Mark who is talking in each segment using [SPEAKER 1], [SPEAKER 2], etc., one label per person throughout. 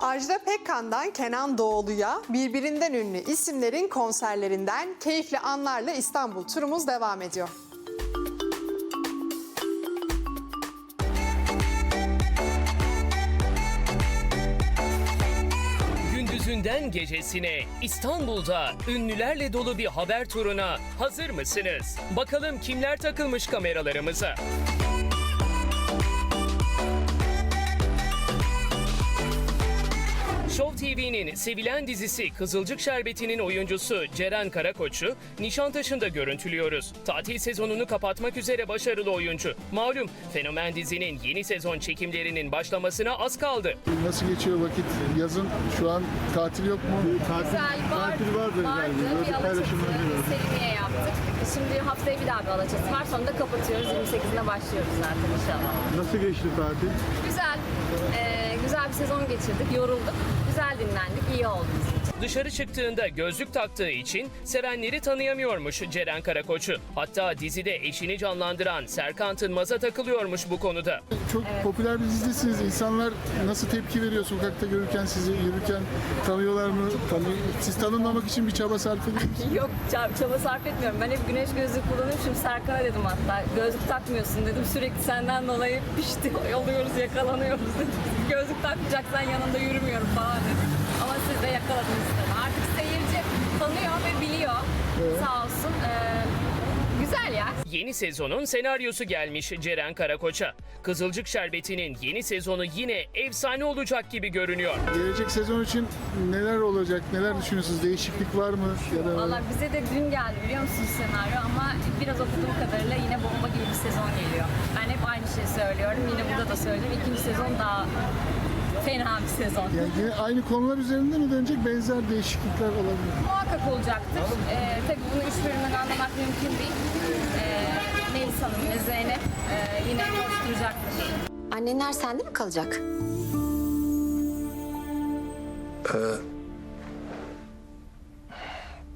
[SPEAKER 1] Ajda Pekkan'dan Kenan Doğulu'ya birbirinden ünlü isimlerin konserlerinden keyifli anlarla İstanbul turumuz devam ediyor.
[SPEAKER 2] Gündüzünden gecesine İstanbul'da ünlülerle dolu bir haber turuna hazır mısınız? Bakalım kimler takılmış kameralarımıza? Show TV'nin sevilen dizisi Kızılcık Şerbeti'nin oyuncusu Ceren Karakoç'u Nişantaşı'nda görüntülüyoruz. Tatil sezonunu kapatmak üzere başarılı oyuncu. Malum fenomen dizinin yeni sezon çekimlerinin başlamasına az kaldı.
[SPEAKER 3] Nasıl geçiyor vakit? Yazın şu an tatil yok mu?
[SPEAKER 4] Güzel var,
[SPEAKER 3] tatil vardır
[SPEAKER 4] vardı.
[SPEAKER 3] galiba.
[SPEAKER 4] Bir
[SPEAKER 3] Böyle
[SPEAKER 4] Alaçatı,
[SPEAKER 3] paylaşımlar görüyorum.
[SPEAKER 4] Selimiye yaptık. Şimdi haftaya bir daha bir Alaçatı var. Sonra da kapatıyoruz. 28'inde başlıyoruz zaten inşallah.
[SPEAKER 3] Nasıl geçti tatil?
[SPEAKER 4] Güzel, eee, güzel bir sezon geçirdik. Yorulduk. Güzel dinlendik. iyi oldu bizim.
[SPEAKER 2] Dışarı çıktığında gözlük taktığı için sevenleri tanıyamıyormuş Ceren Karakoç'u. Hatta dizide eşini canlandıran Serkan Tınmaz'a takılıyormuş bu konuda.
[SPEAKER 3] Çok popüler bir dizisiniz. İnsanlar nasıl tepki veriyor sokakta görürken sizi yürürken tanıyorlar mı? Tanı Siz tanınmamak için bir çaba sarf ediyor musunuz?
[SPEAKER 4] Yok çaba, çaba sarf etmiyorum. Ben hep güneş gözlüğü kullanıyorum. Şimdi Serkan'a dedim hatta. Gözlük takmıyorsun dedim. Sürekli senden dolayı pişti. Oluyoruz, yakalanıyoruz dedim. Gözlük takmayacaksan yanında yürümüyorum falan dedim. Tabii. Artık seyirci tanıyor ve biliyor. Sağ olsun. Ee, güzel ya.
[SPEAKER 2] Yeni sezonun senaryosu gelmiş Ceren Karakoç'a. Kızılcık Şerbeti'nin yeni sezonu yine efsane olacak gibi görünüyor.
[SPEAKER 3] Gelecek sezon için neler olacak? Neler düşünüyorsunuz? Değişiklik var mı? Ya da
[SPEAKER 4] Valla bize de dün geldi biliyor musunuz senaryo ama biraz okuduğum kadarıyla yine bomba gibi bir sezon geliyor. Ben hep aynı şeyi söylüyorum. Yine burada da söyleyeyim. İkinci sezon daha fena bir sezon.
[SPEAKER 3] yani yine aynı konular üzerinde mi dönecek? Benzer değişiklikler olabilir.
[SPEAKER 4] Muhakkak olacaktır. Ee, tabii bunu üç bölümden anlamak mümkün değil. Ee, Melis Hanım ve Zeynep e, yine koşturacaktır.
[SPEAKER 5] Annenler sende mi kalacak?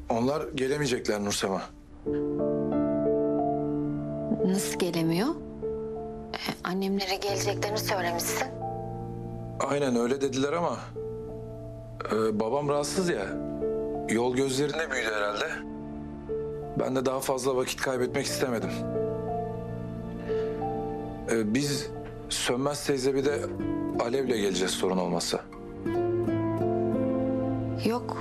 [SPEAKER 6] Onlar gelemeyecekler Nursema.
[SPEAKER 5] Nasıl gelemiyor? Ee, annemlere geleceklerini söylemişsin.
[SPEAKER 6] Aynen öyle dediler ama... e, babam rahatsız ya. Yol gözlerinde büyüdü herhalde. Ben de daha fazla vakit kaybetmek istemedim. E, biz Sönmez teyze bir de Alev'le geleceğiz sorun olmazsa.
[SPEAKER 5] Yok.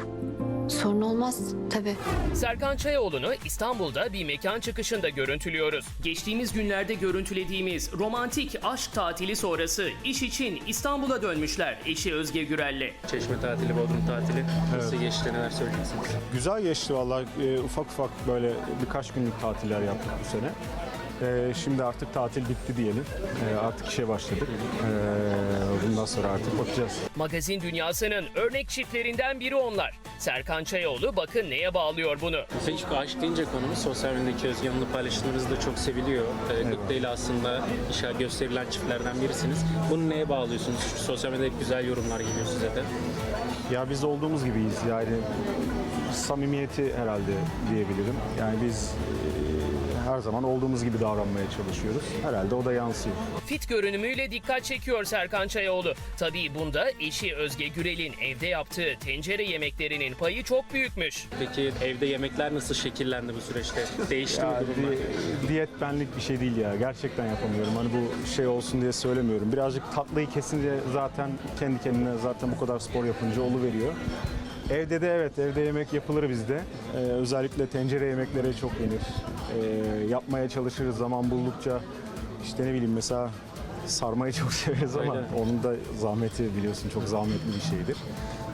[SPEAKER 5] Sorun olmaz tabii.
[SPEAKER 2] Serkan Çayoğlu'nu İstanbul'da bir mekan çıkışında görüntülüyoruz. Geçtiğimiz günlerde görüntülediğimiz romantik aşk tatili sonrası iş için İstanbul'a dönmüşler eşi Özge Gürel'le.
[SPEAKER 7] Çeşme tatili, Bodrum tatili nasıl geçti, neler söyleyeceksiniz?
[SPEAKER 8] Güzel geçti vallahi. Ee, ufak ufak böyle birkaç günlük tatiller yaptık bu sene. Ee, şimdi artık tatil bitti diyelim. Ee, artık işe başladık. Ee, bundan sonra artık bakacağız.
[SPEAKER 2] Magazin dünyasının örnek çiftlerinden biri onlar. Serkan Çayoğlu bakın neye bağlıyor bunu.
[SPEAKER 7] Peki aşk deyince konumuz sosyal medyadaki Hanım'la paylaşımlarınız da çok seviliyor. Ee, Gıpta ile aslında işe gösterilen çiftlerden birisiniz. Bunu neye bağlıyorsunuz? Çünkü sosyal medyada güzel yorumlar geliyor size de.
[SPEAKER 8] Ya biz olduğumuz gibiyiz yani samimiyeti herhalde diyebilirim. Yani biz e, her zaman olduğumuz gibi davranmaya çalışıyoruz. Herhalde o da yansıyor.
[SPEAKER 2] Fit görünümüyle dikkat çekiyor Serkan Çayoğlu. Tabii bunda eşi Özge Gürel'in evde yaptığı tencere yemeklerinin payı çok büyükmüş.
[SPEAKER 7] Peki evde yemekler nasıl şekillendi bu süreçte? Değişti mi
[SPEAKER 8] Ya,
[SPEAKER 7] durumlar?
[SPEAKER 8] di- diyet benlik bir şey değil ya. Gerçekten yapamıyorum. Hani bu şey olsun diye söylemiyorum. Birazcık tatlıyı kesince zaten kendi kendine zaten bu kadar spor yapınca veriyor. Evde de evet evde yemek yapılır bizde. Ee, özellikle tencere yemekleri çok yenir. Ee, yapmaya çalışırız zaman buldukça. İşte ne bileyim mesela sarmayı çok severiz ama
[SPEAKER 7] Aynen.
[SPEAKER 8] onun da zahmeti biliyorsun çok zahmetli bir şeydir.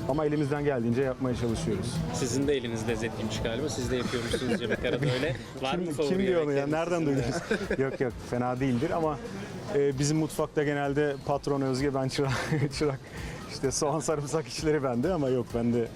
[SPEAKER 8] Ama elimizden geldiğince yapmaya çalışıyoruz.
[SPEAKER 7] Sizin de eliniz lezzetliymiş galiba. Siz de yapıyormuşsunuz yemek arada öyle. Var mı
[SPEAKER 8] Kim,
[SPEAKER 7] favori
[SPEAKER 8] kim diyor onu ya? Nereden duydunuz? yok yok fena değildir ama e, bizim mutfakta genelde patron Özge ben çırak. çırak. İşte soğan sarımsak işleri bende ama yok ben de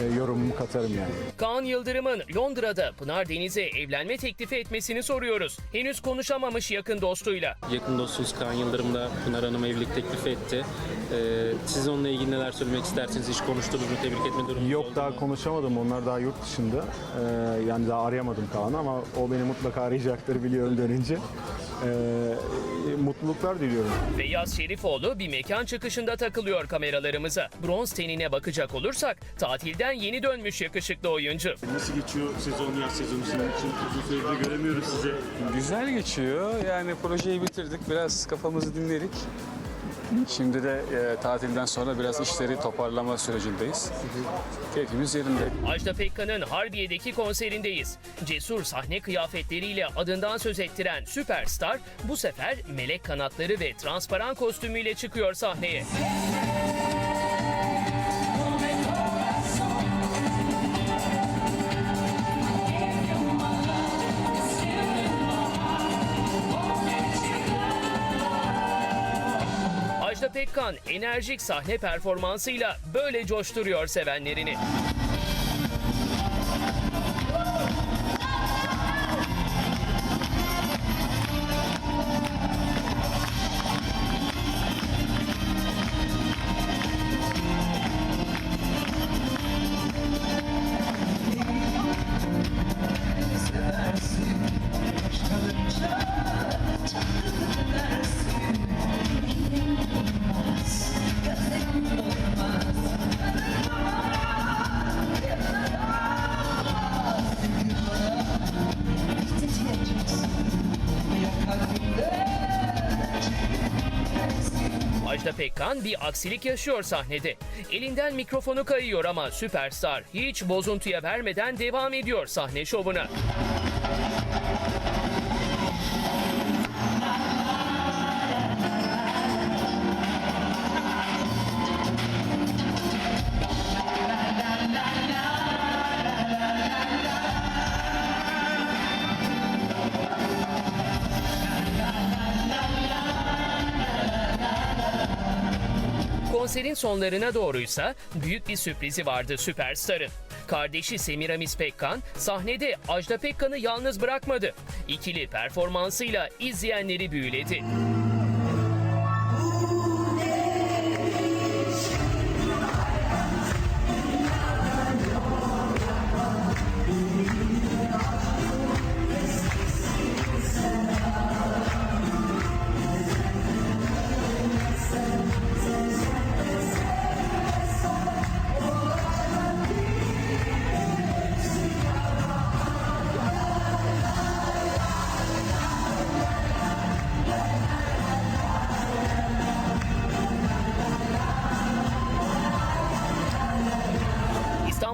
[SPEAKER 8] e, yorumumu katarım yani.
[SPEAKER 2] Kaan Yıldırım'ın Londra'da Pınar Deniz'e evlenme teklifi etmesini soruyoruz. Henüz konuşamamış yakın dostuyla.
[SPEAKER 7] Yakın dostunuz Kaan Yıldırım da Pınar Hanım'a evlilik teklifi etti. Ee, siz onunla ilgili neler söylemek istersiniz? Hiç konuştunuz mu? Tebrik etme durumunuz
[SPEAKER 8] Yok daha
[SPEAKER 7] mu?
[SPEAKER 8] konuşamadım onlar daha yurt dışında. E, yani daha arayamadım Kaan'ı ama o beni mutlaka arayacaktır biliyorum dönünce. E, mutluluklar diliyorum.
[SPEAKER 2] Feyyaz Şerifoğlu bir mekan çıkışında takılıyor kameralarımıza. Bronz tenine bakacak olursak tatilden yeni dönmüş yakışıklı oyuncu.
[SPEAKER 9] Nasıl geçiyor sezon, yaz sezonu senin için? Uzun süredir göremiyoruz sizi.
[SPEAKER 10] Güzel geçiyor. Yani projeyi bitirdik. Biraz kafamızı dinledik. Şimdi de e, tatilden sonra biraz işleri toparlama sürecindeyiz. Keyfimiz yerinde.
[SPEAKER 2] Ajda Pekkan'ın Harbiye'deki konserindeyiz. Cesur sahne kıyafetleriyle adından söz ettiren süperstar bu sefer melek kanatları ve transparan kostümüyle çıkıyor sahneye. Pekkan enerjik sahne performansıyla böyle coşturuyor sevenlerini. Pekkan bir aksilik yaşıyor sahnede. Elinden mikrofonu kayıyor ama süperstar hiç bozuntuya vermeden devam ediyor sahne şovuna. Konserin sonlarına doğruysa büyük bir sürprizi vardı süperstarın. Kardeşi Semiramis Pekkan sahnede Ajda Pekkan'ı yalnız bırakmadı. İkili performansıyla izleyenleri büyüledi.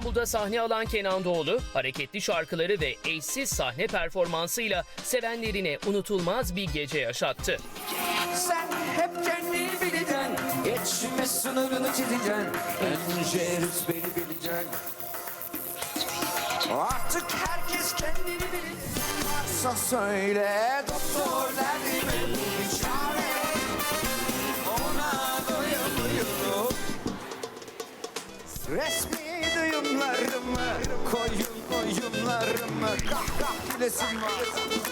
[SPEAKER 2] İstanbul'da sahne alan Kenan Doğulu, hareketli şarkıları ve eşsiz sahne performansıyla sevenlerine unutulmaz bir gece yaşattı.
[SPEAKER 11] Sen hep kendini bileceksin Geçme sınırını çizeceksin. Önce rütbeni bileceksin. Artık herkes kendini bilecek Varsa söyle doktor derdimin bir çare Resmi duyumlarımı Koyun oyunlarımı Kah kah gülesim var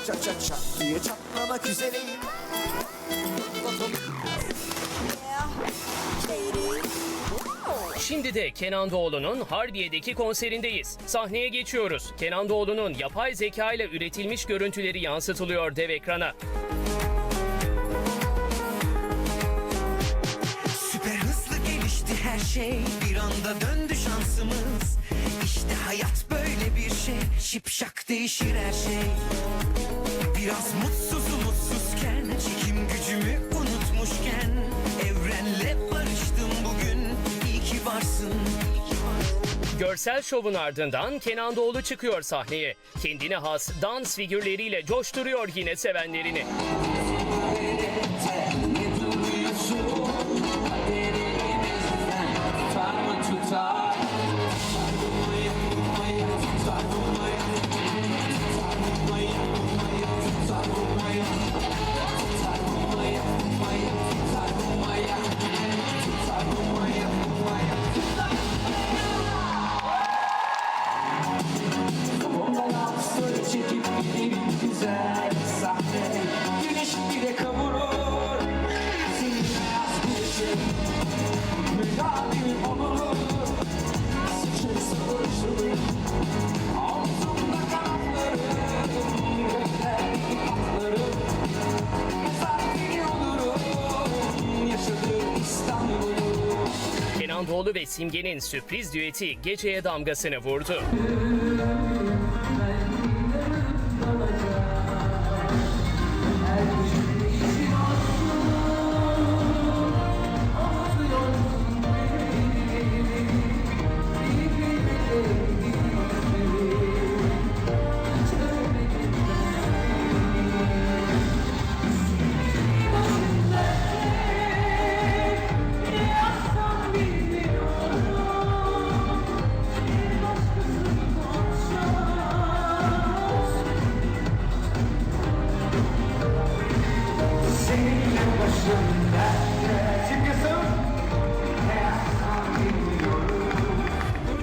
[SPEAKER 11] Çat çat çat diye çatlamak üzereyim
[SPEAKER 2] Şimdi de Kenan Doğulu'nun Harbiye'deki konserindeyiz. Sahneye geçiyoruz. Kenan Doğulu'nun yapay zeka ile üretilmiş görüntüleri yansıtılıyor dev ekrana.
[SPEAKER 11] Her şey. Bir anda döndü şansımız. İşte hayat böyle bir şey. Şipşak değişir her şey. Biraz mutsuzum mutsuzken Çekim gücümü unutmuşken Evrenle barıştım bugün. İyi ki varsın.
[SPEAKER 2] Görsel şovun ardından Kenan Doğulu çıkıyor sahneye. Kendine has dans figürleriyle coşturuyor yine sevenlerini. Kenan Doğulu ve Simge'nin sürpriz düeti geceye damgasını vurdu.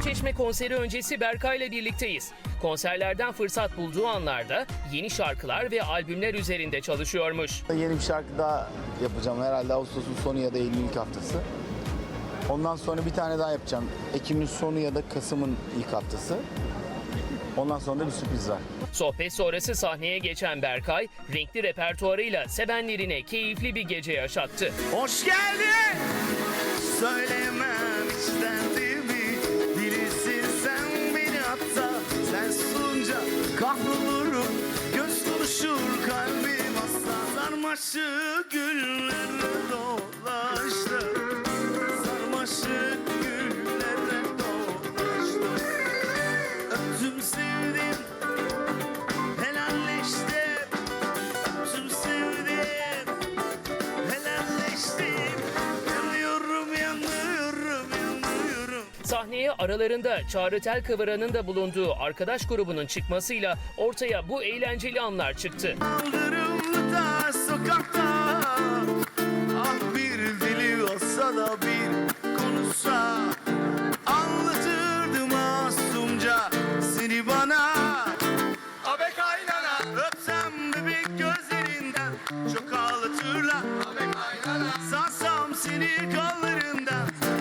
[SPEAKER 2] Çeşme konseri öncesi Berkay'la birlikteyiz. Konserlerden fırsat bulduğu anlarda yeni şarkılar ve albümler üzerinde çalışıyormuş.
[SPEAKER 12] Yeni bir şarkı daha yapacağım herhalde Ağustos'un sonu ya da Eylül'ün ilk haftası. Ondan sonra bir tane daha yapacağım. Ekim'in sonu ya da Kasım'ın ilk haftası. Ondan sonra da bir sürpriz var.
[SPEAKER 2] Sohbet sonrası sahneye geçen Berkay, renkli repertuarıyla sevenlerine keyifli bir gece yaşattı.
[SPEAKER 13] Hoş geldin. Söylemem istendiğimi Bilirsin sen beni hatta Sen sunca kahrolurum. Göz konuşur kalbim asla. Sarmaşık güllere dolaştı Sarmaşık
[SPEAKER 2] aralarında Çağrı Tel Kıvıran'ın da bulunduğu arkadaş grubunun çıkmasıyla ortaya bu eğlenceli anlar çıktı.
[SPEAKER 13] Kaldırımlıda, sokakta, ah bir dili olsa da bir konuşsa anlatırdı masumca seni bana. Çok ağlatırlar. Abe seni kollarından.